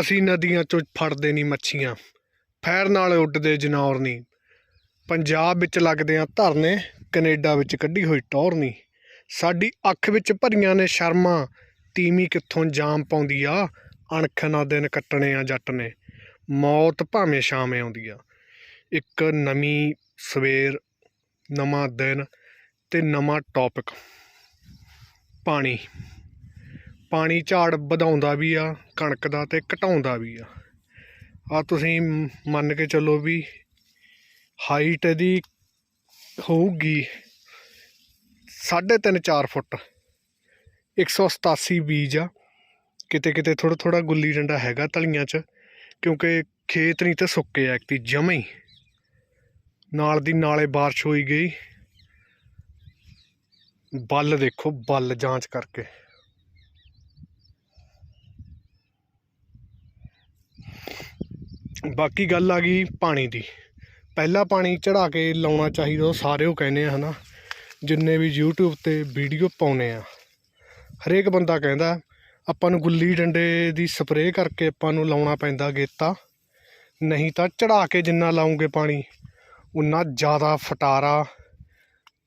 ਅਸੀਂ ਨਦੀਆਂ ਚੋਂ ਫੜਦੇ ਨਹੀਂ ਮੱਛੀਆਂ। ਫੈਰ ਨਾਲ ਉੱਡਦੇ ਜਨੌਰ ਨਹੀਂ ਪੰਜਾਬ ਵਿੱਚ ਲੱਗਦੇ ਆ ਧਰਨੇ, ਕੈਨੇਡਾ ਵਿੱਚ ਕੱਢੀ ਹੋਈ ਟੌਰ ਨਹੀਂ ਸਾਡੀ ਅੱਖ ਵਿੱਚ ਭਰੀਆਂ ਨੇ ਸ਼ਰਮਾਂ। ਤੀਵੀਂ ਕਿੱਥੋਂ ਜਾਮ ਪਾਉਂਦੀ ਆ? ਅਣਖ ਨਾ ਦਿਨ ਕੱਟਣੇ ਆ ਜੱਟ ਨੇ। ਮੌਤ ਭਾਵੇਂ ਸ਼ਾਮ ਆਉਂਦੀ ਆ। ਇੱਕ ਨਵੀਂ ਸਵੇਰ, ਨਵਾਂ ਦਿਨ ਤੇ ਨਵਾਂ ਟੌਪਿਕ ਪਾਣੀ। ਪਾਣੀ ਝਾੜ ਵਧਾਉਂਦਾ ਵੀ ਆ, ਕਣਕ ਦਾ ਤੇ ਘਟਾਉਂਦਾ ਵੀ ਆ। ਆ ਤੁਸੀਂ ਮੰਨ ਕੇ ਚੱਲੋ ਵੀ ਹਾਈਟ ਇਹਦੀ ਹੋਊਗੀ 3.5 4 ਫੁੱਟ। 187 ਬੀਜ ਆ। ਕਿਤੇ ਕਿਤੇ ਥੋੜਾ ਥੋੜਾ ਗੁੱਲੀ ਡੰਡਾ ਹੈਗਾ ਤਲੀਆਂ 'ਚ, ਕਿਉਂਕਿ ਖੇਤ ਨਹੀਂ ਤੇ ਸੁੱਕੇ ਆ ਐਕਤੀ ਜਮੇ ਹੀ। ਨਾਲ ਦੀ ਨਾਲੇ ਬਾਰਿਸ਼ ਹੋਈ ਗਈ। ਬੱਲ ਦੇਖੋ, ਬੱਲ ਜਾਂਚ ਕਰਕੇ। ਬਾਕੀ ਗੱਲ ਆ ਗਈ ਪਾਣੀ ਦੀ। ਪਹਿਲਾ ਪਾਣੀ ਚੜਾ ਕੇ ਲਾਉਣਾ ਚਾਹੀਦਾ, ਉਹ ਸਾਰੇ ਉਹ ਕਹਿੰਦੇ ਆ, ਹਨਾ। ਜਿੰਨੇ ਵੀ YouTube ਤੇ ਵੀਡੀਓ ਪਾਉਨੇ ਆ। ਹਰੇਕ ਬੰਦਾ ਕਹਿੰਦਾ, ਆਪਾਂ ਨੂੰ ਗੁੱਲੀ ਡੰਡੇ ਦੀ ਸਪਰੇਅ ਕਰਕੇ ਆਪਾਂ ਨੂੰ ਲਾਉਣਾ ਪੈਂਦਾ ਗੇਤਾ। ਨਹੀਂ ਤਾਂ ਚੜਾ ਕੇ ਜਿੰਨਾ ਲਾਉਂਗੇ ਪਾਣੀ, ਉਨਾ ਜ਼ਿਆਦਾ ਫਟਾਰਾ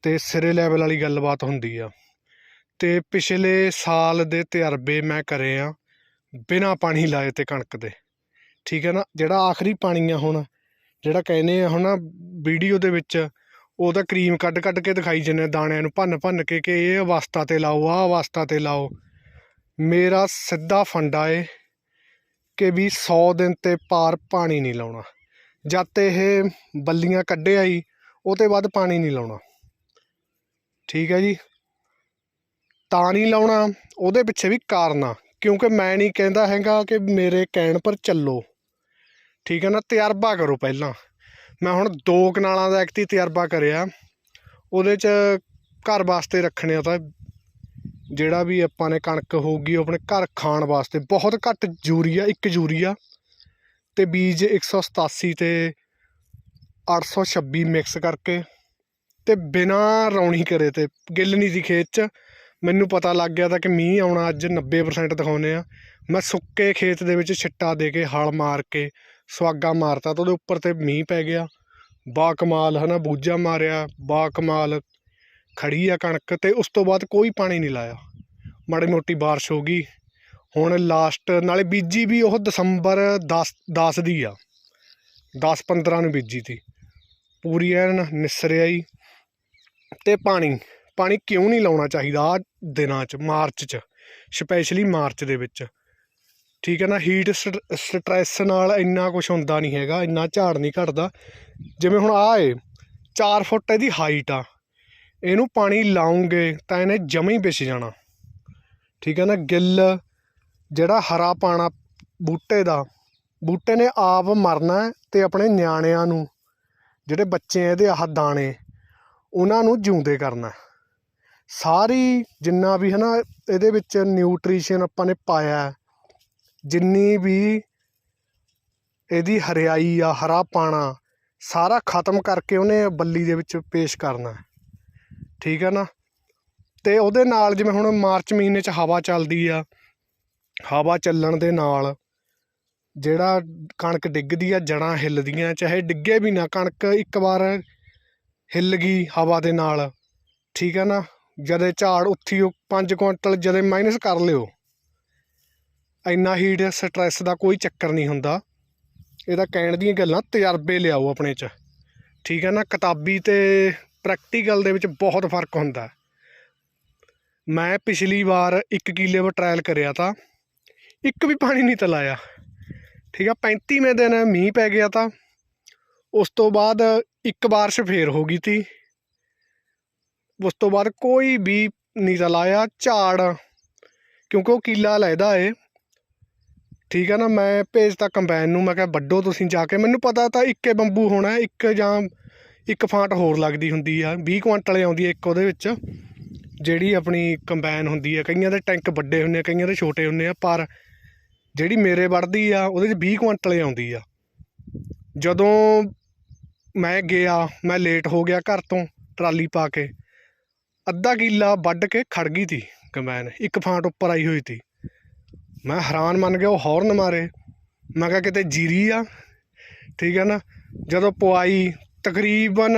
ਤੇ ਸਿਰੇ ਲੈਵਲ ਵਾਲੀ ਗੱਲਬਾਤ ਹੁੰਦੀ ਆ। ਤੇ ਪਿਛਲੇ ਸਾਲ ਦੇ ਤਜਰਬੇ ਮੈਂ ਕਰੇ ਆ, ਬਿਨਾ ਪਾਣੀ ਲਾਏ ਤੇ ਕਣਕ ਦੇ। ਠੀਕ ਹੈ ਨਾ? ਜਿਹੜਾ ਆਖਰੀ ਪਾਣੀ ਆ ਹੁਣ, ਜਿਹੜਾ ਕਹਿੰਦੇ ਆ ਹੁਣ ਵੀਡੀਓ ਦੇ ਵਿੱਚ, ਉਹਦਾ ਕਰੀਮ ਕੱਢ ਕੱਢ ਕੇ ਦਿਖਾਈ ਜੰਨੇ ਦਾਣਿਆਂ ਨੂੰ, ਭੰਨ ਭੰਨ ਕੇ ਕਿ ਇਹ ਅਵਸਥਾ ਤੇ ਲਾਓ, ਆਹ ਅਵਸਥਾ ਤੇ ਲਾਓ। ਮੇਰਾ ਸਿੱਧਾ ਫੰਡਾ ਏ ਕਿ ਵੀ 100 ਦਿਨ ਤੇ ਪਾਰ ਪਾਣੀ ਨਹੀਂ ਲਾਉਣਾ। ਜਦ ਤੇ ਇਹ ਬੱਲੀਆਂ ਕੱਢਿਆ ਹੀ ਉਹ ਤੇ ਬਾਅਦ ਪਾਣੀ ਨਹੀਂ ਲਾਉਣਾ। ਠੀਕ ਹੈ ਜੀ? ਤਾਂ ਨਹੀਂ ਲਾਉਣਾ, ਉਹਦੇ ਪਿੱਛੇ ਵੀ ਕਾਰਨ ਆ ਕਿਉਂਕਿ ਮੈਂ ਨਹੀਂ ਕਹਿੰਦਾ ਹੈਗਾ ਕਿ ਮੇਰੇ ਕਹਿਣ ਪਰ ਚੱਲੋ। ਠੀਕ ਹੈ ਨਾ, ਤਜਰਬਾ ਕਰੋ ਪਹਿਲਾਂ। ਮੈਂ ਹੁਣ ਦੋ ਕਨਾਲਾਂ ਦਾ ਐਕਟੀ ਤਜਰਬਾ ਕਰਿਆ। ਉਹਦੇ 'ਚ ਘਰ ਵਾਸਤੇ ਰੱਖਣੇ ਆ ਤਾਂ ਜਿਹੜਾ ਵੀ ਆਪਾਂ ਨੇ ਕਣਕ ਹੋਊਗੀ, ਉਹ ਆਪਣੇ ਘਰ ਖਾਣ ਵਾਸਤੇ। ਬਹੁਤ ਘੱਟ ਯੂਰੀਆ, ਇੱਕ ਯੂਰੀਆ ਤੇ ਬੀਜ 187 ਤੇ 826 ਮਿਕਸ ਕਰਕੇ ਤੇ ਬਿਨਾ ਰੌਣੀ ਕਰੇ ਤੇ ਗਿੱਲ ਨਹੀਂ ਸੀ ਖੇਤ 'ਚ। ਮੈਨੂੰ ਪਤਾ ਲੱਗ ਗਿਆ ਤਾਂ ਕਿ ਮੀਂਹ ਆਉਣਾ ਅੱਜ 90% ਦਿਖਾਉਂਦੇ ਆ। ਮੈਂ ਸੁੱਕੇ ਖੇਤ ਦੇ ਵਿੱਚ ਛਿੱਟਾ ਦੇ ਕੇ, ਹਲ ਮਾਰ ਕੇ ਸੁਆਗਾ ਮਾਰਤਾ ਤਾਂ ਉਹਦੇ ਉੱਪਰ ਤੇ ਮੀਂਹ ਪੈ ਗਿਆ। ਬਾ ਕਮਾਲ ਹਨਾ, ਬੂਝਾ ਮਾਰਿਆ, ਬਾ ਕਮਾਲ ਖੜੀ ਆ ਕਣਕ ਤੇ ਉਸ ਤੋਂ ਬਾਅਦ ਕੋਈ ਪਾਣੀ ਨਹੀਂ ਲਾਇਆ। ਮਾੜੀ ਮੋਟੀ ਬਾਰਿਸ਼ ਹੋ ਗਈ। ਹੁਣ ਲਾਸਟ ਨਾਲੇ ਬੀਜੀ ਵੀ ਉਹ ਦਸੰਬਰ 10 10 ਦੀ ਆ। 10 15 ਨੂੰ ਬੀਜੀ ਤੀ ਪੂਰੀ ਐਨ ਨਿਸਰਿਆ ਹੀ। ਤੇ ਪਾਣੀ ਪਾਣੀ ਕਿਉਂ ਨਹੀਂ ਲਾਉਣਾ ਚਾਹੀਦਾ ਆ ਦਿਨਾਂ 'ਚ, ਮਾਰਚ 'ਚ, ਸਪੈਸ਼ਲੀ ਮਾਰਚ ਦੇ ਵਿੱਚ। ਠੀਕ ਹੈ ਨਾ ਹੀਟ ਸਟ੍ਰੈਸ ਨਾਲ ਇੰਨਾ ਕੁਝ ਹੁੰਦਾ ਨਹੀਂ ਹੈਗਾ, ਇੰਨਾ ਝਾੜ ਨਹੀਂ ਘਟਦਾ। ਜਿਵੇਂ ਹੁਣ ਆ ਏ 4 ਫੁੱਟ ਇਹਦੀ ਹਾਈਟ ਆ। ਇਹਨੂੰ ਪਾਣੀ ਲਾਉਂਗੇ ਤਾਂ ਇਹਨੇ ਜਮੇ ਹੀ ਵਿਛ ਜਾਣਾ। ਠੀਕ ਹੈ ਨਾ, ਗਿੱਲ ਜਿਹੜਾ ਹਰਾ ਪਾਣਾ ਬੂਟੇ ਦਾ, ਬੂਟੇ ਨੇ ਆਪ ਮਰਨਾ ਹੈ ਤੇ ਆਪਣੇ ਨਿਆਣਿਆਂ ਨੂੰ, ਜਿਹੜੇ ਬੱਚੇ ਇਹਦੇ ਆਹ ਦਾਣੇ, ਉਹਨਾਂ ਨੂੰ ਜਿਉਂਦੇ ਕਰਨਾ ਸਾਰੀ ਜਿੰਨਾ ਵੀ ਹੈ ਨਾ, ਇਹਦੇ ਵਿੱਚ ਨਿਊਟ੍ਰੀਸ਼ਨ ਆਪਾਂ ਨੇ ਪਾਇਆ ਜਿੰਨੀ ਵੀ ਇਹਦੀ ਹਰਿਆਈ ਆ, ਹਰਾ ਪਾਣਾ, ਸਾਰਾ ਖਤਮ ਕਰਕੇ ਉਹਨੇ ਬੱਲੀ ਦੇ ਵਿੱਚ ਪੇਸ਼ ਕਰਨਾ। ਠੀਕ ਹੈ ਨਾ? ਤੇ ਉਹਦੇ ਨਾਲ ਜਿਵੇਂ ਹੁਣ ਮਾਰਚ ਮਹੀਨੇ 'ਚ ਹਵਾ ਚੱਲਦੀ ਆ, ਹਵਾ ਚੱਲਣ ਦੇ ਨਾਲ ਜਿਹੜਾ ਕਣਕ ਡਿੱਗਦੀ ਆ ਜੜਾਂ ਹਿੱਲਦੀਆਂ, ਚਾਹੇ ਡਿੱਗੇ ਵੀ ਨਾ, ਕਣਕ ਇੱਕ ਵਾਰ ਹਿੱਲ ਗਈ ਹਵਾ ਦੇ ਨਾਲ। ਠੀਕ ਹੈ ਨਾ? ਜਦੇ ਝਾੜ ਉੱਥੀ 5 ਕੁਇੰਟਲ ਜਦੇ ਮਾਈਨਸ ਕਰ ਲਿਓ। ਇੰਨਾ ਹੀਟ ਸਟ੍ਰੈਸ ਦਾ ਕੋਈ ਚੱਕਰ ਨਹੀਂ ਹੁੰਦਾ। ਇਹਦਾ ਕਹਿਣ ਦੀਆਂ ਗੱਲਾਂ, ਤਜਰਬੇ ਲਿਆਓ ਆਪਣੇ 'ਚ। ਠੀਕ ਹੈ ਨਾ, ਕਿਤਾਬੀ ਤੇ ਪ੍ਰੈਕਟੀਕਲ ਦੇ ਵਿੱਚ ਬਹੁਤ ਫ਼ਰਕ ਹੁੰਦਾ। ਮੈਂ ਪਿਛਲੀ ਵਾਰ 1 ਕਿੱਲੇ ਵਾ ਟਰਾਇਲ ਕਰਿਆ ਤਾਂ, ਇੱਕ ਵੀ ਪਾਣੀ ਨਹੀਂ ਤਲਾਇਆ। ਠੀਕ ਆ 35ਵੇਂ ਦਿਨ ਮੀਂਹ ਪੈ ਗਿਆ ਤਾਂ, ਉਸ ਤੋਂ ਬਾਅਦ ਇੱਕ ਬਾਰਿਸ਼ ਫੇਰ ਹੋ ਗਈ ਤੀ। ਉਸ ਤੋਂ ਬਾਅਦ ਕੋਈ ਵੀ ਨਹੀਂ ਤਲਾਇਆ, ਝਾੜ, ਕਿਉਂਕਿ ਉਹ ਕੀਲਾ ਲੈਦਾ ਏ ਠੀਕ ਹੈ ਨਾ, ਮੈਂ ਭੇਜਤਾ ਕੰਬਾਈਨ ਨੂੰ, ਮੈਂ ਕਿਹਾ ਵੱਡੋ ਤੁਸੀਂ ਜਾ ਕੇ, ਮੈਨੂੰ ਪਤਾ ਤਾਂ ਇੱਕੇ ਬੰਬੂ ਹੋਣਾ, ਇੱਕ ਜਾਂ ਇੱਕ ਫਾਂਟ ਹੋਰ ਲੱਗਦੀ ਹੁੰਦੀ ਆ 20 ਕੁਆਂਟਲ ਆਉਂਦੀ ਆ ਇੱਕ ਉਹਦੇ ਵਿੱਚ, ਜਿਹੜੀ ਆਪਣੀ ਕੰਬਾਈਨ ਹੁੰਦੀ ਆ, ਕਈਆਂ ਦੇ ਟੈਂਕ ਵੱਡੇ ਹੁੰਦੇ ਆ, ਕਈਆਂ ਦੇ ਛੋਟੇ ਹੁੰਦੇ ਆ, ਪਰ ਜਿਹੜੀ ਮੇਰੇ ਵੱਢਦੀ ਆ, ਉਹਦੇ 'ਚ 20 ਕੁਆਂਟਲ ਆਉਂਦੀ ਆ। ਜਦੋਂ ਮੈਂ ਗਿਆ, ਮੈਂ ਲੇਟ ਹੋ ਗਿਆ ਘਰ ਤੋਂ, ਟਰਾਲੀ ਪਾ ਕੇ, ਅੱਧਾ ਕਿੱਲਾ ਵੱਢ ਕੇ ਖੜ ਗਈ ਤੀ ਕੰਬਾਈਨ, ਇੱਕ ਫਾਂਟ ਉੱਪਰ ਆਈ ਹੋਈ ਤੀ। ਮੈਂ ਹੈਰਾਨ ਮੰਨ ਗਿਆ, ਉਹ ਹੌਰਨ ਮਾਰੇ। ਮੈਂ ਕਿਹਾ ਕਿਤੇ ਜੀਰੀ ਆ? ਠੀਕ ਹੈ ਨਾ? ਜਦੋਂ ਪੁਆਈ ਤਕਰੀਬਨ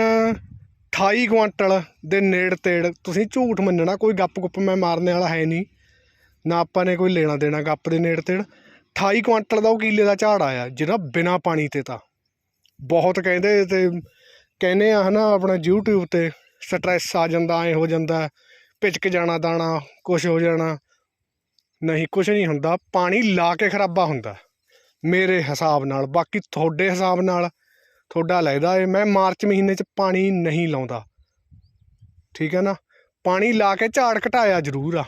28 ਕੁਆਂਟਲ ਦੇ ਨੇੜ ਤੇੜ, ਤੁਸੀਂ ਝੂਠ ਮੰਨਣਾ, ਕੋਈ ਗੱਪ ਗੁੱਪ ਮੈਂ ਮਾਰਨੇ ਵਾਲਾ ਹੈ ਨਹੀਂ। ਨਾ ਆਪਾਂ ਨੇ ਕੋਈ ਲੈਣਾ ਦੇਣਾ ਗੱਪ ਦੇ ਨੇੜ ਤੇੜ। 28 ਕੁਆਂਟਲ ਦਾ ਉਹ ਕੀਲੇ ਦਾ ਝਾੜ ਆਇਆ, ਜਿਹੜਾ ਬਿਨਾ ਪਾਣੀ ਤੇ ਤਾਂ। ਬਹੁਤ ਕਹਿੰਦੇ ਤੇ ਕਹਿੰਦੇ ਆ ਹਨਾ, ਆਪਣਾ YouTube ਤੇ ਸਟ੍ਰੈਸ ਆ ਜਾਂਦਾ, ਐ ਹੋ ਜਾਂਦਾ ਪਿਚਕ ਜਾਣਾ, ਦਾਣਾ ਕੁਝ ਹੋ ਜਾਣਾ। ਨਹੀਂ ਕੁਝ ਨਹੀਂ ਹੁੰਦਾ। ਪਾਣੀ ਲਾ ਕੇ ਖਰਾਬਾ ਹੁੰਦਾ। ਮੇਰੇ ਹਿਸਾਬ ਨਾਲ, ਬਾਕੀ ਤੁਹਾਡੇ ਹਿਸਾਬ ਨਾਲ ਤੁਹਾਡਾ ਲੱਗਦਾ ਏ, ਮੈਂ ਮਾਰਚ ਮਹੀਨੇ 'ਚ ਪਾਣੀ ਨਹੀਂ ਲਾਉਂਦਾ। ਠੀਕ ਹੈ ਨਾ? ਪਾਣੀ ਲਾ ਕੇ ਝਾੜ ਘਟਾਇਆ ਜ਼ਰੂਰ ਆ।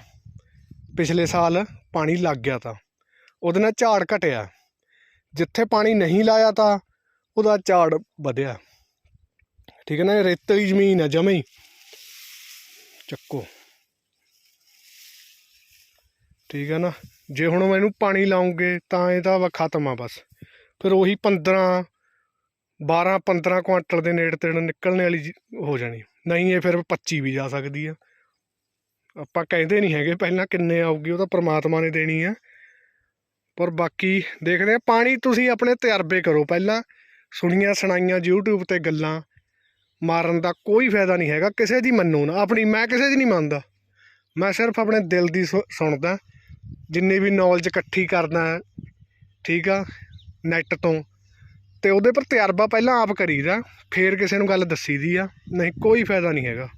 ਪਿਛਲੇ ਸਾਲ ਪਾਣੀ ਲੱਗ ਗਿਆ ਤਾਂ। ਉਹਦੇ ਨਾਲ ਝਾੜ ਘਟਿਆ। ਜਿੱਥੇ ਪਾਣੀ ਨਹੀਂ ਲਾਇਆ ਤਾਂ ਉਹਦਾ ਝਾੜ ਵਧਿਆ। ਠੀਕ ਹੈ ਨਾ? ਇਹ ਰੇਤਲੀ ਜ਼ਮੀਨ ਹੈ ਜਮੇ। ਹੀ ਚੱਕੋ। ਠੀਕ ਹੈ ਨਾ? ਜੇ ਹੁਣ ਇਹਨੂੰ ਪਾਣੀ ਲਾਉਂਗੇ ਤਾਂ ਇਹਦਾ ਵਾ ਖਤਮ ਆ ਬਸ। ਫਿਰ ਉਹੀ 15 12 15 ਕੁਆਂਟਲ ਦੇ ਨੇੜੇ ਤੇੜੇ ਨਿਕਲਣੇ ਵਾਲੀ ਹੋ ਜਾਣੀ। ਨਹੀਂ ਇਹ ਫਿਰ 25 ਵੀ ਜਾ ਸਕਦੀ ਆ। ਆਪਾਂ ਕਹਿੰਦੇ ਨਹੀਂ ਹੈਗੇ ਪਹਿਲਾਂ ਕਿੰਨੇ ਆਊਗੀ, ਉਹ ਤਾਂ ਪ੍ਰਮਾਤਮਾ ਨੇ ਦੇਣੀ ਆ। ਪਰ ਬਾਕੀ ਦੇਖਦੇ ਆ, ਪਾਣੀ ਤੁਸੀਂ ਆਪਣੇ ਤਜਰਬੇ ਕਰੋ ਪਹਿਲਾਂ। ਸੁਣੀਆਂ ਸੁਣਾਈਆਂ YouTube ਤੇ ਗੱਲਾਂ। ਮਾਰਨ ਦਾ ਕੋਈ ਫਾਇਦਾ ਨਹੀਂ ਹੈਗਾ, ਕਿਸੇ ਦੀ ਮੰਨੋ ਨਾ। ਆਪਣੀ ਮੈਂ ਕਿਸੇ ਦੀ ਨਹੀਂ ਮੰਨਦਾ। ਮੈਂ ਸਿਰਫ ਆਪਣੇ ਦਿਲ ਦੀ ਸੁ- ਸੁਣਦਾ। ਜਿੰਨੀ ਵੀ ਨੌਲੇਜ ਇਕੱਠੀ ਕਰਦਾ ਠੀਕ ਆ ਨੈੱਟ ਤੋਂ। ਤੇ ਉਹਦੇ ਪਰ ਤਜਰਬਾ ਪਹਿਲਾਂ ਆਪ ਕਰੀਦਾ, ਫੇਰ ਕਿਸੇ ਨੂੰ ਗੱਲ ਦੱਸੀਦੀ ਆ, ਨਹੀਂ, ਕੋਈ ਫਾਇਦਾ ਨਹੀਂ ਹੈਗਾ।